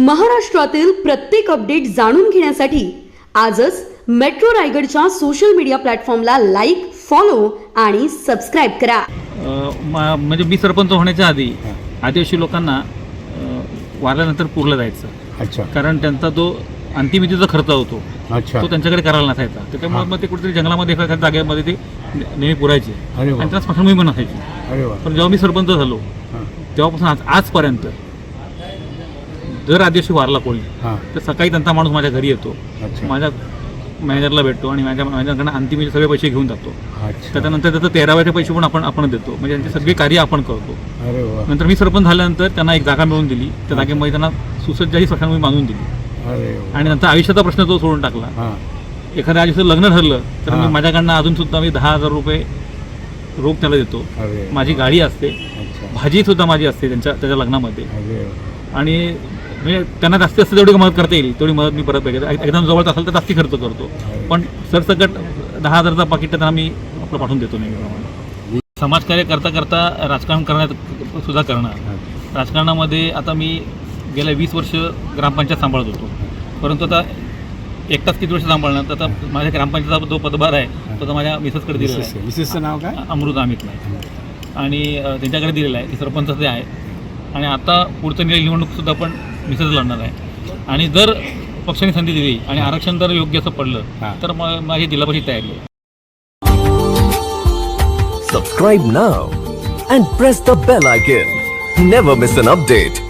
महाराष्ट्रातील प्रत्येक अपडेट जाणून घेण्यासाठी आजच मेट्रो रायगडच्या सोशल मीडिया प्लॅटफॉर्मला लाईक फॉलो आणि सबस्क्राईब करा. मा- म्हणजे मी सरपंच होण्याच्या आधी आदिवासी लोकांना अ, वारल्यानंतर पुरलं जायचं. अच्छा. कारण त्यांचा जो अंतिमितीचा खर्च होतो अच्छा. तो त्यांच्याकडे करायला नसायचा. त्याच्यामुळे मग ते कुठेतरी जंगलामध्ये एखाद्या जागेमध्ये ते ने- नेहमी पुरायचे. अरे वा. आणि त्यांना स्मशानभूमी पण नसायची अरे वा. पण जेव्हा मी सरपंच झालो हां. तेव्हापासून आज आजपर्यंत जर आदिवासी वारला कोणी हां. तर सकाळी त्यांचा माणूस माझ्या घरी येतो. अच्छा. माझ्या मॅनेजरला भेटतो आणि माझ्या मॅनेजरकडनं अंतिमीचे सगळे पैसे घेऊन जातो. अच्छा. त्याच्यानंतर त्याचं तेराव्याचे पैसे पण आपण आपण देतो. म्हणजे त्यांचे सगळे कार्य आपण करतो. अरे वा. नंतर मी सरपंच झाल्यानंतर त्यांना एक जागा मिळवून दिली. त्या जागेमध्ये त्यांना सुसज्ज ही स्मशानभूमी बांधून दिली. अरे वा. आणि नंतर आयुष्याचा प्रश्न तो सोडून टाकला. हां. एखाद्या आयुष्याचं लग्न ठरलं तर मी हा. माझ्याकडनं अजून सुद्धा मी दहा हजार रुपये रोख त्याला देतो. अरे माझी गाडी असते. अच्छा. भाजी सुद्धा माझी असते त्यांच्या त्याच्या लग्नामध्ये. अरे वा. आणि म्हणजे त्यांना जास्तीत जास्त जेवढी मदत करता येईल तेवढी मदत मी परत पाहिजे एकदम जवळच असेल तर जास्ती खर्च करतो. पण सरसकट दहा हजारचा पाकिट त्यांना मी आपलं पाठवून देतो नेहमीप्रमाणे. समाजकार्य करता करता राजकारण करण्यात सुद्धा करणार. राजकारणामध्ये आता मी गेल्या वीस वर्ष ग्रामपंचायत सांभाळत होतो. परंतु आता एकटाच किती वर्ष सांभाळणार? तर आता माझ्या ग्रामपंचायतचा जो पदभार आहे तो आता माझ्या मिसेसकडे दिलेला आहे. मिसेसचं नाव काय? अमृत अमितला आणि त्यांच्याकडे दिलेला आहे. ती सरपंच ते आहे. आणि आता पुढचं निवड निवडणूकसुद्धा पण मिसेस लढणार आहे आणि जर पक्षाने संधी दिली आणि आरक्षण जर योग्य असं पडलं. तर मग माझी दिलापाशी तयारी आहे Subscribe now and press the bell icon. Never miss an update.